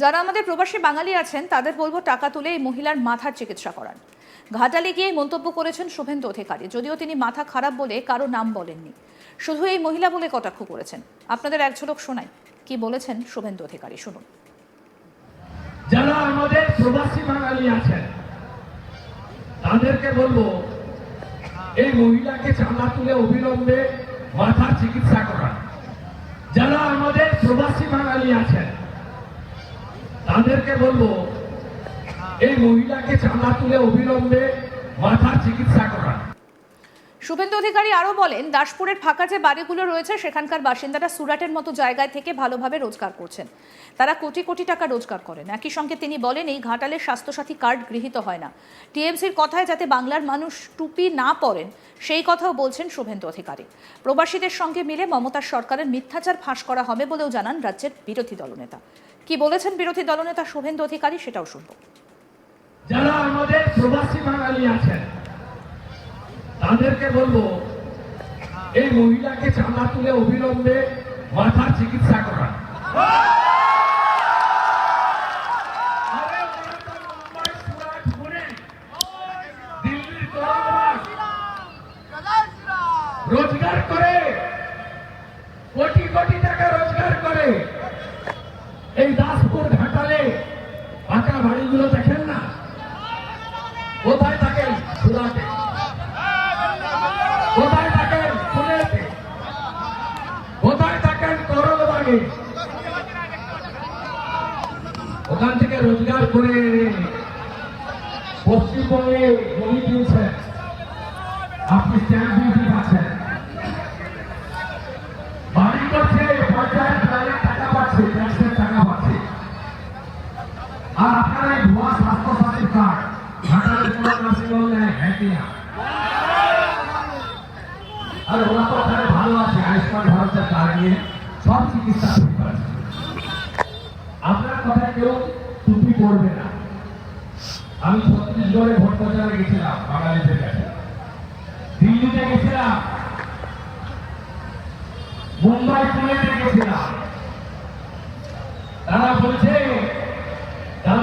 যারা আমাদের প্রবাসী বাঙালি আছেন, তাদের বলব টাকা তুলে এই মহিলার মাথার চিকিৎসা করান। ঘাটালে গিয়ে মন্তব্য করেছেন শুভেন্দু অধিকারী, যদিও তিনি মাথা খারাপ বলে কারও নাম বলেননি। শুধু এই মহিলা বলে কটাক্ষ করেছেন। আপনাদের এক ঝলক শোনাই, কি বলেছেন শুভেন্দু অধিকারী, শুনুন। যারা আমাদের প্রবাসী বাঙালি আছেন, তাদেরকে বলব, এই মহিলাকে চাঁদা তুলে অবিলম্বে মাথার চিকিৎসা করান। যারা আমাদের প্রবাসী বাঙালি আছেন তাদেরকে বলব, এই মহিলাকে চাঁদা তুলে অবিলম্বে মাথার চিকিৎসা করান। শুভেন্দু অধিকারী আরও বলেন, দাসপুরের ফাঁকা যে বাড়িগুলো রয়েছে, সেখানকার বাসিন্দারা সুরাটের মতো জায়গায় থেকে ভালোভাবে রোজগার করছেন। তারা কোটি কোটি টাকা রোজগার করেন। একই সঙ্গে তিনি বলেন, এই ঘাটালের স্বাস্থ্যসাথী কার্ড গৃহীত হয় না। টিএমসির কথায় যাতে বাংলার মানুষ টুপি না পরেন, সেই কথাও বলছেন শুভেন্দু অধিকারী। প্রবাসীদের সঙ্গে মিলে মমতার সরকারের মিথ্যাচার ফাঁস করা হবে বলেও জানান রাজ্যের বিরোধী দলনেতা। কি বলেছেন বিরোধী দলনেতা শুভেন্দু অধিকারী সেটাও শুনব। যারা আমাদের প্রবাসী বাঙালি আছেন, তাদেরকে বলব, এই মহিলাকে চাঁদা তুলে অবিলম্বে মাথার চিকিৎসা করান আরে ওরা তো মুম্বাই, সুরাট, পুনে, দিল্লির করোনাবাস রোজগার করে কোটি কোটি টাকা রোজগার করে এই দাসপুর ঘাটালে পাকা বাড়িগুলো দেখেন না? কোথায় থাকেন সুরাটে কোথায় থাকেন পুনেতে কোথায় থাকেন করলবাগে ওখান থেকে রোজগার করে পশ্চিমবঙ্গে জমি কিনছেন আপনি স্ট্যাম্প ডিউটি পাচ্ছেন। বাড়ি করছে আর আপনারা এই ভুয়া স্বাস্থ্য সাথী কার্ড আর ওরা তো ওখানে ভালো আছে, আয়ুষ্মান ভারতের কার্ড নিয়ে সব চিকিৎসা আপনার কথায় কেউ টুপি পড়বে না। আমি ছত্তিশগড়ে ভোট গেছিলাম, বাঙালিদের কাছে। দিল্লিতে গেছিলাম। মুম্বাই পুনেতে গেছিলাম। তারা বলছে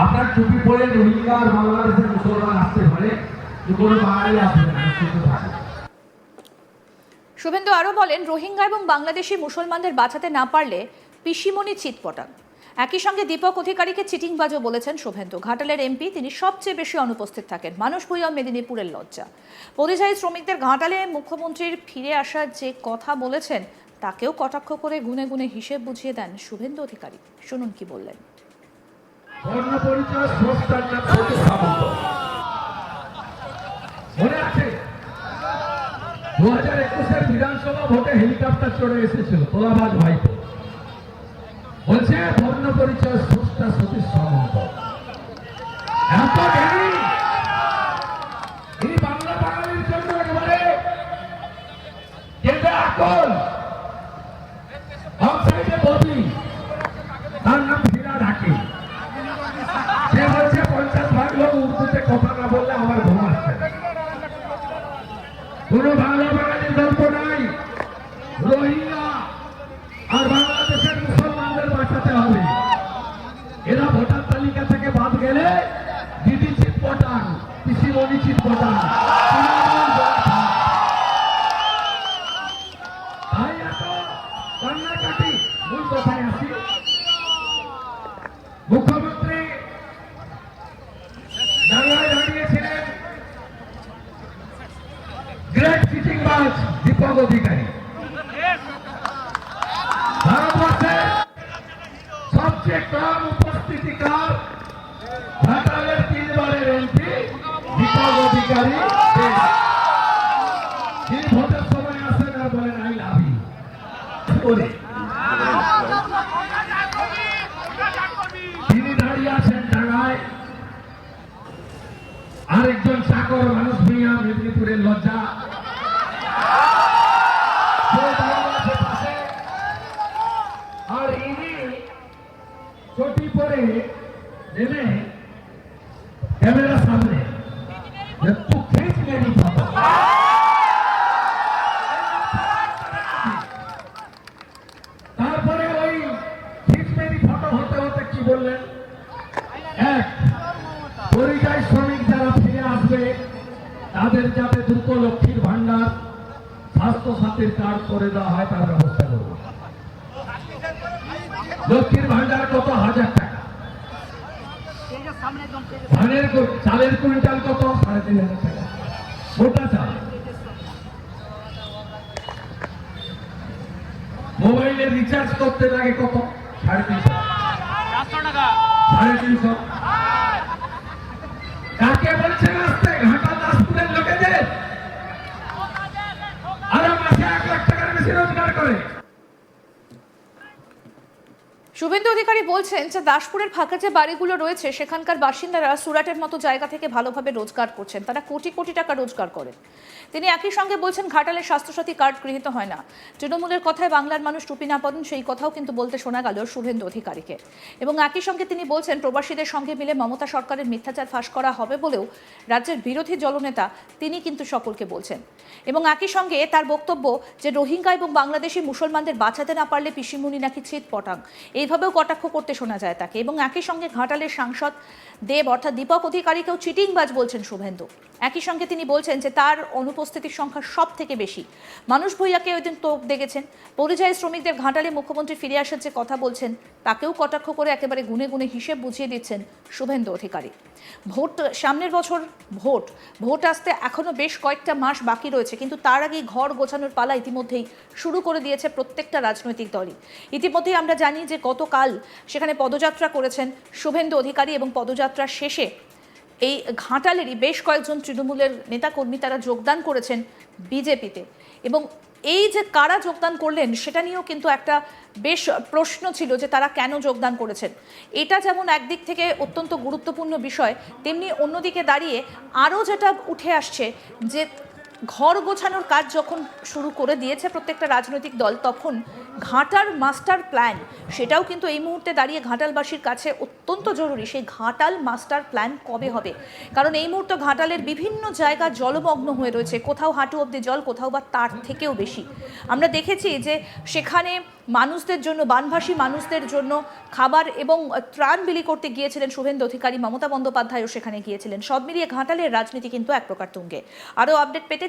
আপনার টুপি পরে রোহিঙ্গা আর বাংলাদেশের মুসলমান আসতে পারে কোনো বাঙালি আসবে না শুভেন্দু আরও বলেন, রোহিঙ্গা এবং বাংলাদেশি মুসলমানদের বাঁচাতে না পারলে পিসিমণি চিৎপটান একই সঙ্গে দীপক অধিকারীকে চিটিংবাজও বলেছেন শুভেন্দু। ঘাটালের এমপি, তিনি সবচেয়ে বেশি অনুপস্থিত থাকেন। মানুষ ভূঁইয়া মেদিনীপুরের লজ্জা। পরিযায়ী শ্রমিকদের ঘাটালে মুখ্যমন্ত্রীর ফিরে আসার যে কথা বলেছেন, তাকেও কটাক্ষ করে গুনে গুনে হিসেব বুঝিয়ে দেন শুভেন্দু অধিকারী। শুনুন কি বললেন। হাজার বিধানসভা হেলিকপ্টার চড়ে বলছে বর্ণ পরিচয় স্রষ্টা সতীশ সামন্ত এত জ্ঞানী এই বাংলা বাঙালির জন্য একবারে কেঁদে আকল অফসাইডে বদলি তার নাম হীরা ঢাকি সে বলছে পঞ্চাশ ভাগ লোক উর্দুতে কথা না বললে আমার কোন বাংলা বাঙালির গল্প নাই। রোহিঙ্গা আর বাংলাদেশের মুসলমানদের বাঁচাতে হবে। এরা ভোটার তালিকা থেকে বাদ গেলে দিদি চিট পটান পিসিমণি চিট চিটিংবাজ দীপক অধিকারী। ভারতবর্ষে সবচেয়ে কম উপস্থিতি কার তিনবারের এমপি দীপক অধিকারী। করে তিনি আরেকজন চাকর মানুষ ভূঁইয়া মেদিনীপুরের লজ্জা। খিঁচ মেরি ফটো তারপরে ওই ফটো হতে হতে কি বললেন? এক, পরিযায়ী শ্রমিক যারা ফিরে আসবে, তাদের যাতে দ্রুত লক্ষ্মীর ভান্ডার স্বাস্থ্য সাথীর কার্ড করে দেওয়া হয়, তার ব্যবস্থা লক্ষ্মীর ভান্ডার কত? হাজার ধানের চালের কুইন্টাল কত? সাড়ে তিন হাজার টাকা। গোটা চাল। মোবাইলে রিচার্জ করতে লাগে কত? সাড়ে তিনশো। সাড়ে তিনশো। কাকে বলছেন আসতে ঘাটা দাসপুরের লোকেদের। আরও মাসে এক লাখ টাকার বেশি রোজগার করে। শুভেন্দু অধিকারী বলছেন যে দাসপুরের ফাঁকা যে বাড়িগুলো রয়েছে, সেখানকার বাসিন্দারা সুরাটের মতো জায়গা থেকে ভালোভাবে রোজগার করছেন। তারা কোটি কোটি টাকা রোজগার করেন। তিনি একই সঙ্গে বলছেন ঘাটালের স্বাস্থ্যসাথী কার্ড গৃহীত হয় না। তৃণমূলের কথায় বাংলার মানুষ টুপি না পড়েন সেই কথাও কিন্তু বলতে শোনা গেল শুভেন্দু অধিকারীকে। এবং একই সঙ্গে তিনি বলছেন, প্রবাসীদের সঙ্গে মিলে মমতা সরকারের মিথ্যাচার ফাঁস করা হবে বলেও রাজ্যের বিরোধী দলনেতা তিনি কিন্তু সকলকে বলছেন। এবং একই সঙ্গে তার বক্তব্য যে রোহিঙ্গা এবং বাংলাদেশি মুসলমানদের বাঁচাতে না পারলে পিসিমুনি নাকি চিত পটাং এইভাবেও কটাক্ষ করতে শোনা যায় তাকে। এবং একই সঙ্গে ঘাটালের সাংসদ দেব, অর্থাৎ দীপক অধিকারীকেও চিটিংবাজ বলছেন শুভেন্দু। একই সঙ্গে তিনি বলছেন যে তার অনুপস্থিতির সংখ্যা সব থেকে বেশি। মানুষ ভূঁইয়াকে ওই দিন তোপ দেখেছেন। পরিযায়ী শ্রমিকদের ঘাটালে মুখ্যমন্ত্রী ফিরে আসার যে কথা বলছেন, তাকেও কটাক্ষ করে একেবারে গুনে গুনে হিসেব বুঝিয়ে দিচ্ছেন শুভেন্দু অধিকারী। ভোট, সামনের বছর ভোট। ভোট আসতে এখনও বেশ কয়েকটা মাস বাকি রয়েছে, কিন্তু তার আগেই ঘর গোছানোর পালা ইতিমধ্যেই শুরু করে দিয়েছে প্রত্যেকটা রাজনৈতিক দলই। ইতিমধ্যেই আমরা জানি যে গতকাল সেখানে পদযাত্রা করেছেন শুভেন্দু অধিকারী এবং পদযাত্রার শেষে এই ঘাটালেরই বেশ কয়েকজন তৃণমূলের নেতাকর্মী তারা যোগদান করেছেন বিজেপিতে। এবং এই যে কারা যোগদান করলেন সেটা নিয়েও কিন্তু একটা বেশ প্রশ্ন ছিল যে তারা কেন যোগদান করেছেন। এটা যেমন একদিক থেকে অত্যন্ত গুরুত্বপূর্ণ বিষয়, তেমনি অন্যদিকে দাঁড়িয়ে আরও যেটা উঠে আসছে যে ঘর গোছানোর কাজ যখন শুরু করে দিয়েছে প্রত্যেকটা রাজনৈতিক দল, তখন ঘাটার মাস্টার প্ল্যান, সেটাও কিন্তু এই মুহূর্তে দাঁড়িয়ে ঘাটালবাসীর কাছে অত্যন্ত জরুরি। সেই ঘাটাল মাস্টার প্ল্যান কবে হবে? কারণ এই মুহূর্তে ঘাটালের বিভিন্ন জায়গা জলমগ্ন হয়ে রয়েছে। কোথাও হাঁটু অব্দি জল, কোথাও বা তার থেকেও বেশি। আমরা দেখেছি যে সেখানে মানুষদের জন্য বানভাসী মানুষদের জন্য খাবার এবং ত্রাণ বিলি করতে গিয়েছিলেন শুভেন্দু অধিকারী, মমতা বন্দ্যোপাধ্যায়ও সেখানে গিয়েছিলেন। সব মিলিয়ে ঘাটালের রাজনীতি কিন্তু এক প্রকার তুঙ্গে। আরও আপডেট পেতে